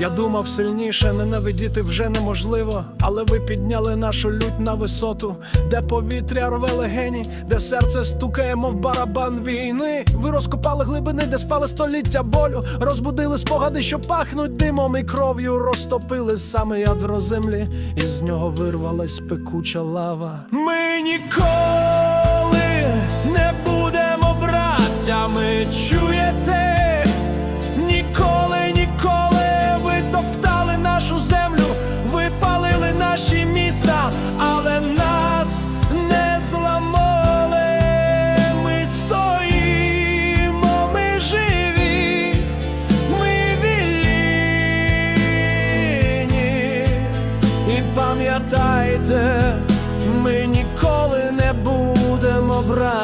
Я думав сильніше, ненавидіти вже неможливо, але ви підняли нашу лють на висоту, де повітря рве легені, де серце стукає, мов барабан війни. Ви розкопали глибини, де спали століття болю, розбудили спогади, що пахнуть димом і кров'ю, розтопили саме ядро землі, і з нього вирвалась пекуча лава. Ми ніколи не будемо браттями, чуєте?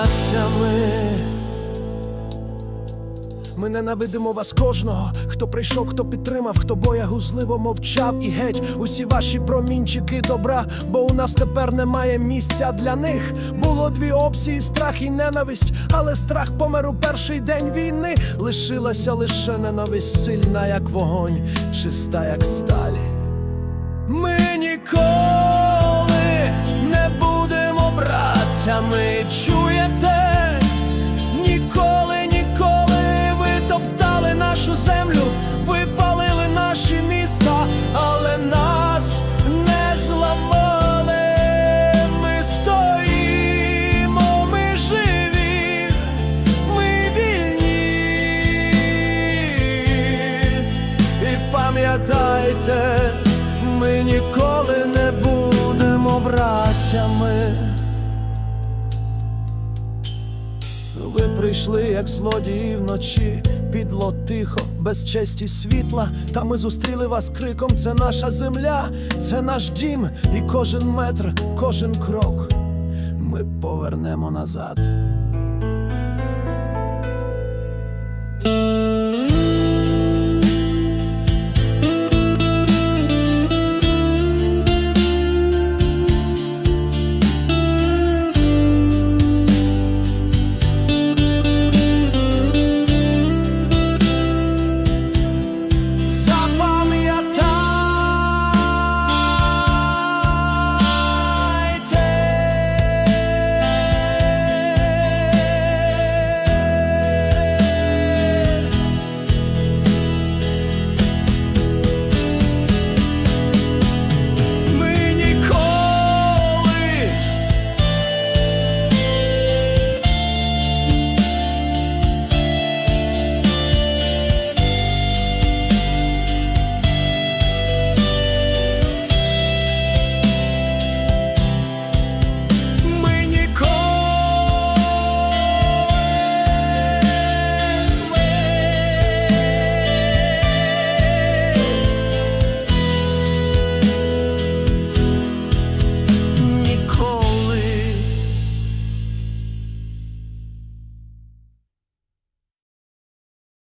Браттями. Ми ненавидимо вас кожного, хто прийшов, хто підтримав, хто боягузливо мовчав і геть усі ваші промінчики добра, бо у нас тепер немає місця для них. Було дві опції: страх і ненависть, але страх помер у перший день війни. Лишилася лише ненависть, сильна, як вогонь, чиста, як сталь. Ми ніколи браттями, чуєте? Ніколи, ніколи ви топтали нашу землю, ви палили наші міста, але нас не зламали. Ми стоїмо, ми живі, ми вільні. І пам'ятайте, ми ніколи не будемо браттями. Ви прийшли, як злодії вночі, підло тихо, без честі світла. Та ми зустріли вас криком. Це наша земля, це наш дім, і кожен метр, кожен крок ми повернемо назад.